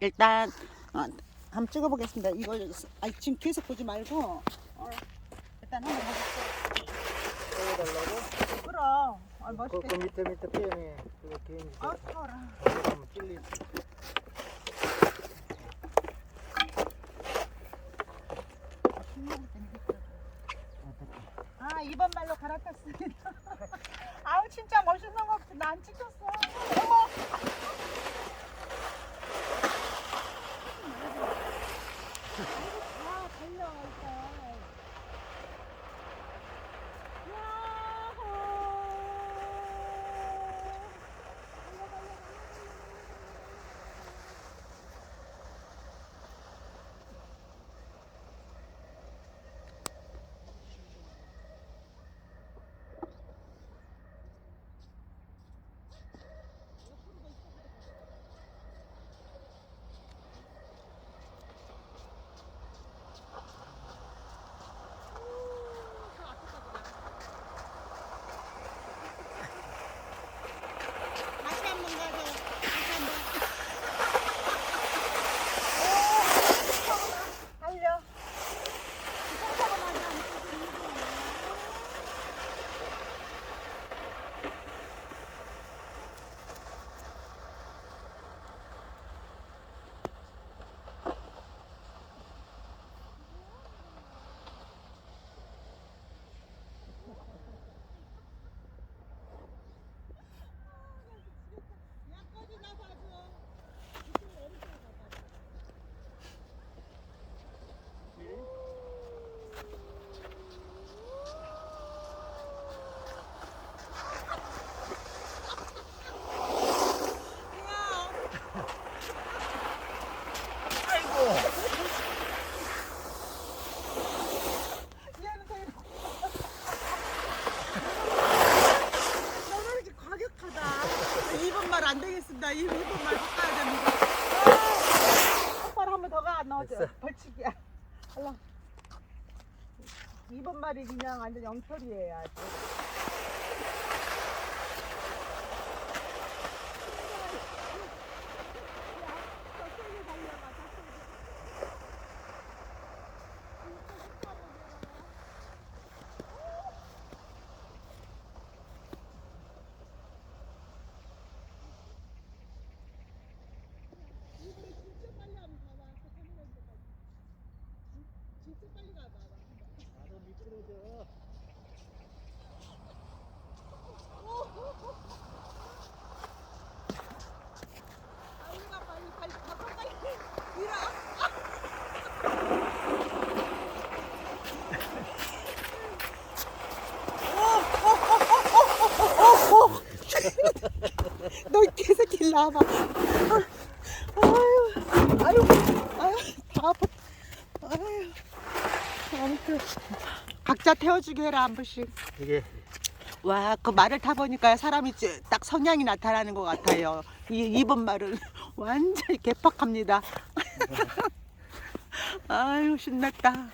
일단 어, 한번 찍어보겠습니다. 이거 아, 지금 계속 보지 말고 어, 일단 한번 해볼게요. 찍어달라고? 그럼 아, 그, 멋있게. 그 밑에 밑에 피해네. 그 개인 아, 찔리지. 아 이번 말로 갈아탔습니다. 아우 진짜 멋있는 거. 나안 찍혔어. 됐어. 벌칙이야. 얼른. 이번 말이 그냥 완전 영털이에요. 아주. 나도 미끄러져. 너 개새끼 일로 와봐. 아유, 아유, 아유, 다 아파. 아유, 아무튼 각자 태워주게 해라 한 번씩. 이게 와, 그 말을 타보니까 사람이 찌- 딱 성향이 나타나는 것 같아요. 이 이번 말은 완전히 개팍합니다. 아유, 신났다.